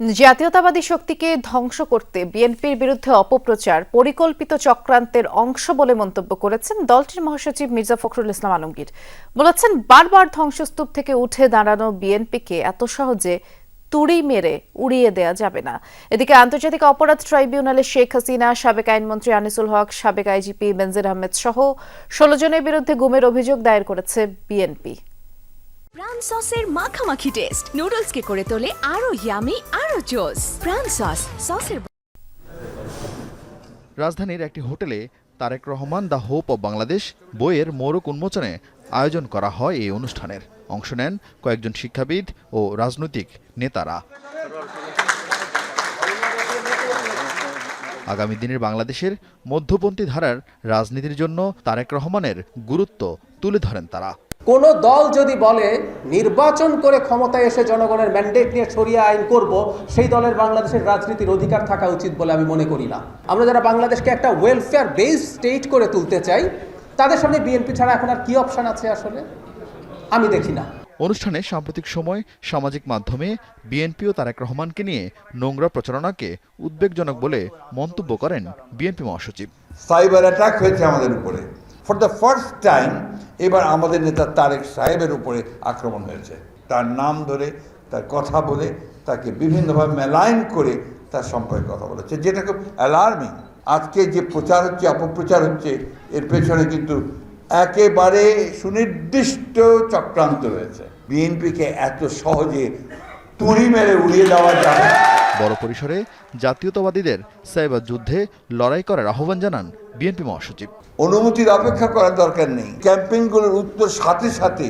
জাতীয়তাবাদী শক্তিকে ধ্বংস করতে বিএনপির বিরুদ্ধে অপপ্রচার পরিকল্পিত চক্রান্তের অংশ বলে মন্তব্য করেছেন দলটির মহাসচিব মির্জা ফখরুল ইসলাম আলমগীর। বলেছেন, বারবার ধ্বংসস্তূপ থেকে উঠে দাঁড়ানো বিএনপিকে এত সহজে তুড়ি মেরে উড়িয়ে দেয়া যাবে না। এদিকে আন্তর্জাতিক অপরাধ ট্রাইব্যুনালে শেখ হাসিনা, সাবেক আইনমন্ত্রী আনিসুল হক, সাবেক আইজিপি বেনজির আহমেদ সহ ষোলো জনের বিরুদ্ধে গুমের অভিযোগ দায়ের করেছে বিএনপি। প্রাণ সসের মাখামাখি টেস্ট নুডলসকে করে তোলে আরও ইয়ামি আরও জোস প্রাণ সস সসের রাজধানীর একটি হোটেলে Tarique Rahman the hope of Bangladesh বইয়ের মোড়ক উন্মোচনে আয়োজন করা হয় এই অনুষ্ঠানের। অংশ নেন কয়েকজন শিক্ষাবিদ ও রাজনৈতিক নেতারা। আগামী দিনের বাংলাদেশের মধ্যপন্থী ধারার রাজনীতির জন্য তারেক রহমানের গুরুত্ব তুলে ধরেন তারা। কোন দল যদি বলে নির্বাচন করে ক্ষমতায় এসে জনগণের ম্যান্ডেট নিয়ে সরিয়ে আইন করব সেই দলের বাংলাদেশের রাজনীতির অধিকার থাকা উচিত বলে আমি মনে করি না। আমরা যারা বাংলাদেশকে একটা ওয়েলফেয়ার বেসড স্টেট করে তুলতে চাই তাদের সামনে বিএনপি ছাড়া এখন আর কি অপশন আছে আসলে? আমি দেখি না। অনুষ্ঠানে সাম্প্রতিক সময় সামাজিক মাধ্যমে বিএনপি ও তারেক রহমানকে নিয়ে নোংরা প্রচারণাকে উদ্বেগজনক বলে মন্তব্য করেন বিএনপি মহাসচিব। সাইবার অ্যাটাক হয়েছে আমাদের উপরে। ফর দ্য ফার্স্ট টাইম এবার আমাদের নেতা তারেক সাহেবের উপরে আক্রমণ হয়েছে। তার নাম ধরে, তার কথা বলে, তাকে বিভিন্নভাবে মেলাইন করে তার সম্পর্কে কথা বলেছে যেটা খুব অ্যালার্মিং আজকে যে প্রচার হচ্ছে, অপপ্রচার হচ্ছে, এর পেছনে কিন্তু একেবারে সুনির্দিষ্ট চক্রান্ত রয়েছে। বিএনপিকে এত সহজে তুড়ি মেরে উড়িয়ে দেওয়া যাবে। বড় পরিসরে জাতীয়তাবাদীদের সাইবার যুদ্ধে লড়াই করার আহ্বান জানান বিএনপি মহাসচিব। অনুমতির অপেক্ষা করার দরকার নেই। ক্যাম্পেইনগুলোর উত্তর সাথে সাথে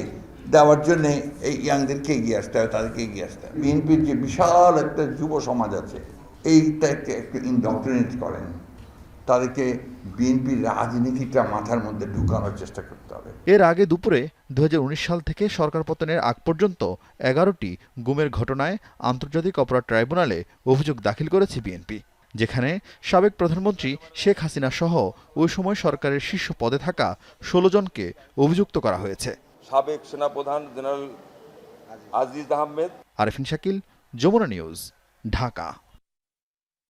দেওয়ার জন্য এই ইয়াংদেরকে এগিয়ে আসতে হবে তাদেরকে এগিয়ে আসতে হবে। বিএনপির যে বিশাল একটা যুব সমাজ আছে এইটাকে একটু ইনডক্ট্রিনেট করেন। তাদেরকে বিএনপির রাজনীতিটা মাথার মধ্যে ঢুকানোর চেষ্টা করতে হবে। এর আগে দুপুরে দু হাজার উনিশ সাল থেকে সরকার পতনের আগ পর্যন্ত এগারোটি গুমের ঘটনায় আন্তর্জাতিক অপরাধ ট্রাইব্যুনালে অভিযোগ দাখিল করেছে বিএনপি যেখানে সাবেক প্রধানমন্ত্রী শেখ হাসিনা সহ ওই সময় সরকারের শীর্ষ পদে থাকা ষোলো জনকে অভিযুক্ত করা হয়েছে। সাবেক সেনাপ্রধান জেনারেল আজিজ আহমেদ আরেফিন শাকিল যমুনা নিউজ ঢাকা।